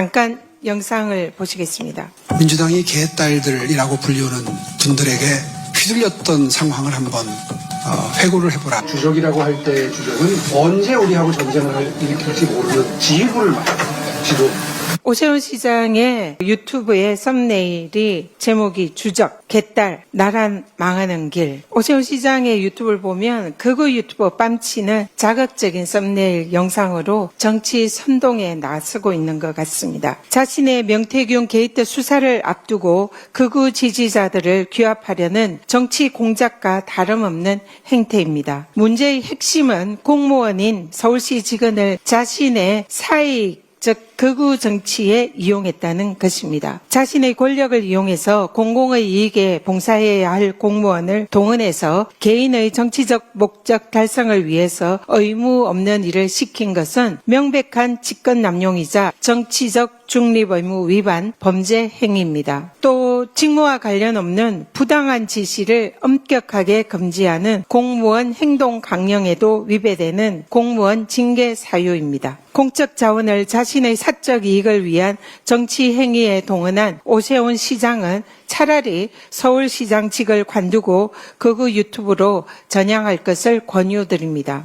잠깐 영상을 보시겠습니다. 민주당이 개딸들이라고 불리우는 분들에게 휘둘렸던 상황을 한번 어, 회고를 해보라. 주적이라고 할 때 주적은 언제 우리하고 전쟁을 일으킬지 모르는 지휘부를 말합니다. 지도. 오세훈 시장의 유튜브의 썸네일이 제목이 주적, 개딸, 나란 망하는 길. 오세훈 시장의 유튜브를 보면 극우 유튜버 빰치는 자극적인 썸네일 영상으로 정치 선동에 나서고 있는 것 같습니다. 자신의 명태균 게이트 수사를 앞두고 극우 지지자들을 규합하려는 정치 공작과 다름없는 행태입니다. 문제의 핵심은 공무원인 서울시 직원을 자신의 사익 즉 극우 정치에 이용했다는 것입니다. 자신의 권력을 이용해서 공공의 이익에 봉사해야 할 공무원을 동원해서 개인의 정치적 목적 달성을 위해서 의무 없는 일을 시킨 것은 명백한 직권 남용이자 정치적 중립 의무 위반 범죄 행위입니다. 또 직무와 관련 없는 부당한 지시를 엄격하게 금지하는 공무원 행동 강령에도 위배되는 공무원 징계 사유입니다. 공적 자원을 자신의 사적 이익을 위한 정치 행위에 동원한 오세훈 시장은 차라리 서울시장직을 관두고 극우 유튜브로 전향할 것을 권유드립니다.